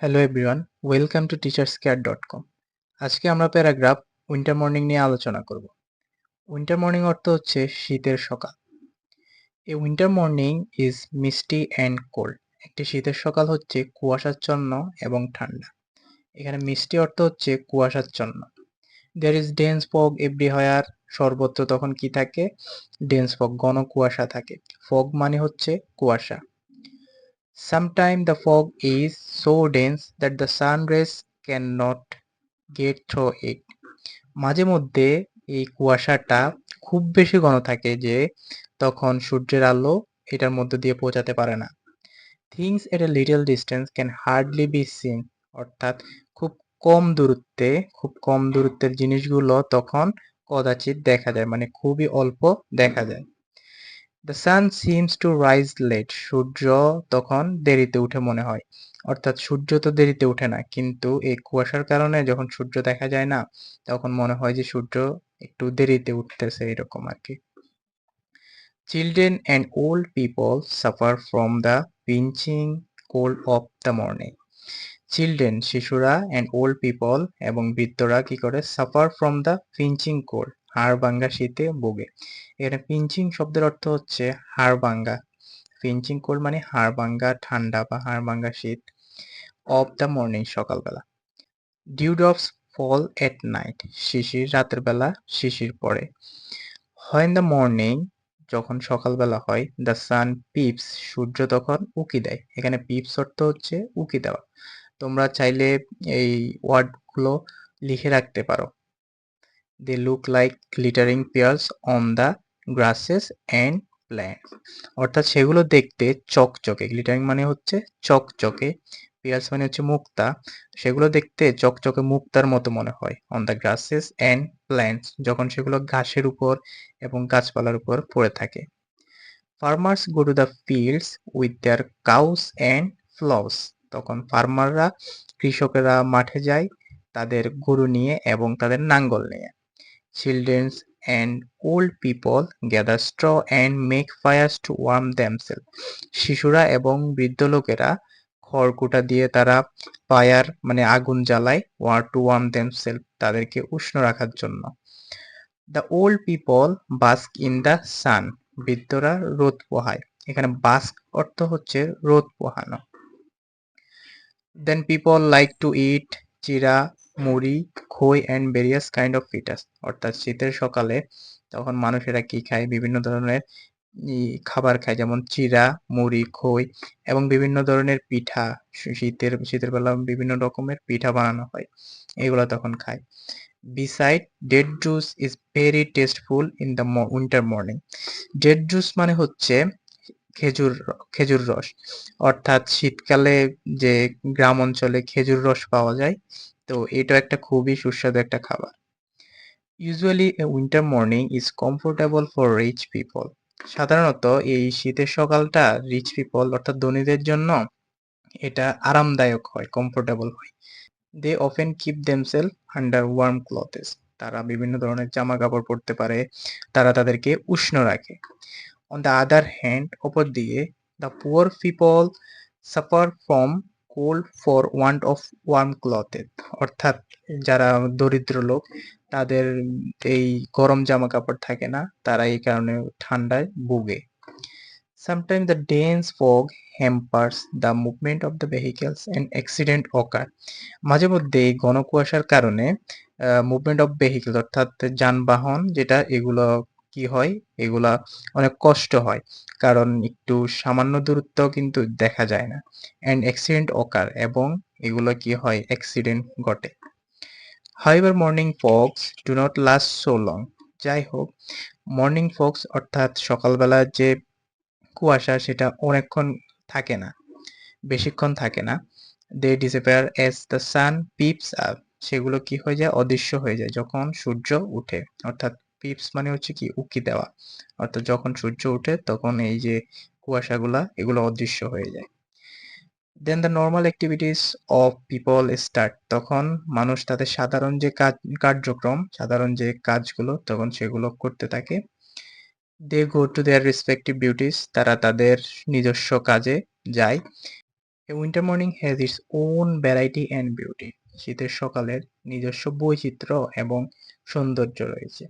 Hello everyone welcome to teachers care dot com আজকে আমরা paragraph winter morning নিয়ে আলোচনা করব। উইন্টার মর্নিং অর্থ হচ্ছে শীতের সকাল। এই winter morning is misty and cold একটি শীতের সকাল হচ্ছে কুয়াশাচ্ছন্ন এবং ঠান্ডা। এখানে মিষ্টি অর্থ হচ্ছে কুয়াশাচ্ছন্ন। There is dense fog everywhere সর্বত্র তখন কি থাকে? ডেন্স ফগ ঘন কুয়াশা থাকে। ফগ মানে হচ্ছে কুয়াশা। Sometimes the fog is so dense that the sun rays cannot get through it. মাঝে মধ্যে এই কুয়াশাটা খুব বেশি ঘন থাকে যে তখন সূর্যের আলো এটার মধ্যে দিয়ে পৌঁছাতে পারে না things at a little distance can hardly be seen অর্থাৎ খুব কম দূরত্বে, খুব কম দূরত্বের জিনিসগুলো তখন কদাচিৎ দেখা যায় মানে খুবই অল্প দেখা যায় the sun seems to rise late সূর্য তখন দেরিতে উঠে মনে হয়। অর্থাৎ সূর্য তো দেরিতে উঠে না, কিন্তু এই কুয়াশার কারণে যখন সূর্য দেখা যায় না, তখন মনে হয় যে সূর্য একটু দেরিতে উঠতেছে এরকম আর কি। Children and old people suffer from the pinching cold of the morning children শিশুরা অ্যান্ড ওল্ড পিপল এবং বৃদ্ধরা কি করে? Suffer from the pinching cold হাড় ভাঙ্গা শীতে ভোগে এখানে পিঞ্চিং শব্দের অর্থ হচ্ছে হাড় ভাঙ্গা পিঞ্চিং কোল্ড মানে হাড় ভাঙ্গা ঠান্ডা বা হাড় ভাঙ্গা শীত অফ দ্য মর্নিং সকালবেলা। Dew drops fall at night শিশির রাতের বেলা, শিশির পড়ে হয় ইন দ্য মর্নিং যখন সকালবেলা হয় দ্য সান পিপস সূর্য তখন উকি দেয়। এখানে পিপস অর্থ হচ্ছে উকি দেওয়া। তোমরা চাইলে এই ওয়ার্ডগুলো লিখে রাখতে পারো। They look like glittering pearls on the grasses and plant অর্থাৎ সেগুলো দেখতে চকচকে। গ্লিটারিং মানে হচ্ছে চকচকে। পেয়ার্স মানে হচ্ছে মুক্তা। সেগুলো দেখতে চকচকে মুক্তার মতো মনে হয় on the grasses and plants যখন সেগুলো ঘাসের উপর এবং গাছপালার উপর পড়ে থাকে। Farmers go to the fields with their cows and ploughs তখন ফার্মাররা কৃষকেরা মাঠে যায়, তাদের গরু নিয়ে এবং তাদের নাঙ্গল নিয়ে। Childrens and old people gather straw and make fires to warm themselves শিশুরা এবং বৃদ্ধ লোকেরা খড়কুটা দিয়ে তারা ফায়ার মানে আগুন জ্বালায় ওয়ার টু ওয়ার্ম দ্যামসেল তাদেরকে উষ্ণ রাখার জন্য। The old people bask in the sun বৃদ্ধরা রোদ পোহায়। এখানে বাস্ক অর্থ হচ্ছে রোদ পোহানো। Then people like to eat chira muri, khoi and various kind of pithas অর্থাৎ শীতের সকালে তখন মানুষেরা কি খায়? বিভিন্ন ধরনের খাবার খায়। যেমন চিরা, মুড়ি, খই এবং বিভিন্ন ধরনের পিঠা। শীতের শীতের বেলা বিভিন্ন রকমের পিঠা বানানো হয়। এগুলো তখন খায়। Beside date juice is very tasteful in the winter morning date juice মানে হচ্ছে খেজুর খেজুর রস। অর্থাৎ শীতকালে যে গ্রাম অঞ্চলে খেজুর রস পাওয়া যায় তো এটা একটা খুবই সুস্বাদু একটা খাবার। Usually winter morning is comfortable for rich people সাধারণত এই শীতের সকালটা রিচ পিপল অর্থাৎ ধনীদের জন্য এটা আরামদায়ক হয় কমফোর্টেবল হয়। They often keep themselves under warm clothes তারা বিভিন্ন ধরনের জামা কাপড় পরতে পারে, তারা তাদেরকে উষ্ণ রাখে। অন দ্য আদার হ্যান্ড ওপর দিয়ে the poor people suffer from cold for want of warm ক্লথের অর্থাৎ যারা দরিদ্র লোক, তাদের এই গরম জামা কাপড় থাকে না, তারা এই কারণে ঠান্ডায় ভুগে। Sometime the dense fog hampers the movement of the vehicles and accident occur মাঝে মধ্যে এই ঘন কুয়াশার কারণে মুভমেন্ট অফ ভেহিকেল অর্থাৎ যানবাহন, যেটা এগুলো কি হয়? এগুলা অনেক কষ্ট হয়। কারণ একটু সামান্য দূরত্ব কিন্তু দেখা যায় না। অ্যান্ড অ্যাক্সিডেন্ট ওকার এবং এগুলো কি হয়? অ্যাক্সিডেন্ট ঘটে। However morning fogs do not last so long যাই হোক মর্নিং ফক্স অর্থাৎ সকালবেলা যে কুয়াশা সেটা অনেকক্ষণ থাকে না, বেশিক্ষণ থাকে না। They disappear as the sun peeps up সেগুলো কি হয়ে যায়? অদৃশ্য হয়ে যায় যখন সূর্য উঠে। অর্থাৎ পিপস মানে হচ্ছে কি উকি দেওয়া। অর্থাৎ যখন সূর্য উঠে তখন এই যে কুয়াশাগুলা, এগুলো অদৃশ্য হয়ে যায়। Then the normal activities of people start তখন মানুষ তাদের সাধারণ যে কাজ, কার্যক্রম, সাধারণ যে কাজগুলো, তখন সেগুলো করতে থাকে। They go to their respective duties তারা তাদের নিজস্ব কাজে যায়। Winter morning has its own variety and beauty শীতের সকালের নিজস্ব বৈচিত্র্য এবং সৌন্দর্য রয়েছে।